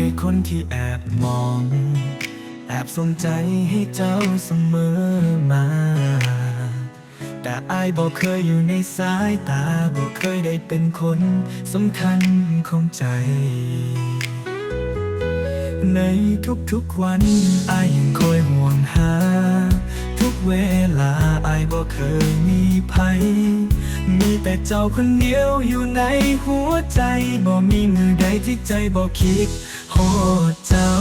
แค่คนที่แอบมอง แอบสนใจให้เจ้าเสมอมา แต่อายบอกเคยอยู่ในสายตาบอกเคยได้เป็นคนสำคัญของใจ ในทุกๆวันอายยังคอยห่วงหา ทุกเวลาอายบอกเคยมีภัย มีแต่เจ้าคนเดียวอยู่ในหัวใจ บ่มีมือใดที่ใจบอกคิดโหดเจ้า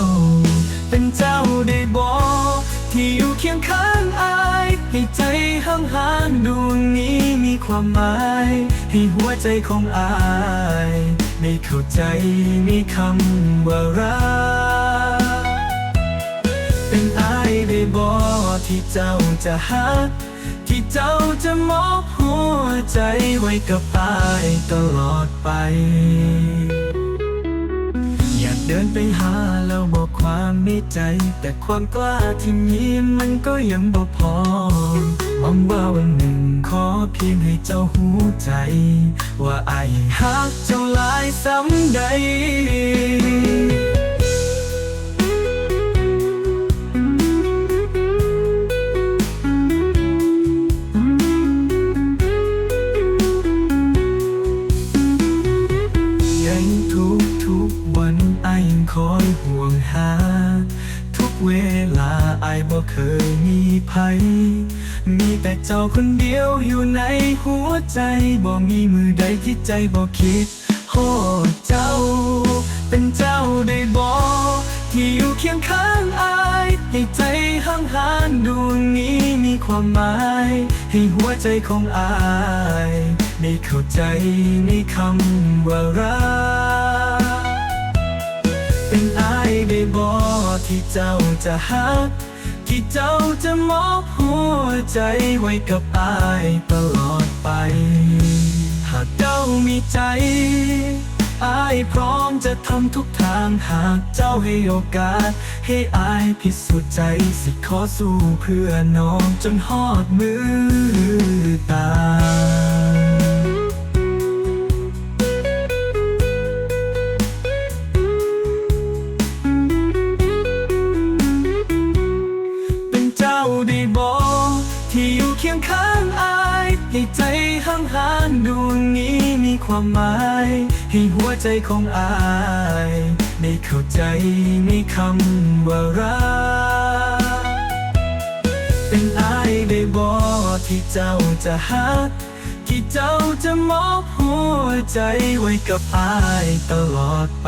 เป็นเจ้าได้บอกที่อยู่เคียงข้างอายให้ใจห้างห่างดวงนี้มีความหมาย ให้หัวใจของอายได้เข้าใจมีคำว่ารักเป็นอายได้บอกที่เจ้าจะหัก ที่เจ้าจะมอบหัวใจไว้กับอายตลอดไป อยากเดินไปหาแล้วบอกความในใจ แต่ความกล้าที่มีมันก็ยังบ่พอหวังว่าวันหนึ่งขอเพียงให้เจ้าหูใจ ว่าอายหักเจ้าหลายซ้ำใด คอยห่วงหา ทุกเวลาไอายบ่เคยมีภัย มีแต่เจ้าคนเดียวอยู่ในหัวใจบ่มีมือใดที่ใจบ่คิดโหเจ้า เป็นเจ้าได้บอกที่อยู่เคียงข้างอายให้ใจห้างหานดวงนี้มีความหมาย ให้หัวใจของอายได้เข้าใจในคำว่ารัก เป็นอายได้บอกที่เจ้าจะหัก ที่เจ้าจะมอบหัวใจไว้กับอายตลอดไป หากเจ้ามีใจอายพร้อมจะทำทุกทางหากเจ้าให้โอกาส ให้อายพิสูจน์ใจสิขอสู้เพื่อน้องจนหอดมือตา ใจห้างหานดวงนี้มีความหมาย ให้หัวใจของอายได้เข้าใจในคำว่ารักเป็นอายได้บอกที่เจ้าจะหักที่เจ้าจะมอบหัวใจไว้กับอายตลอดไป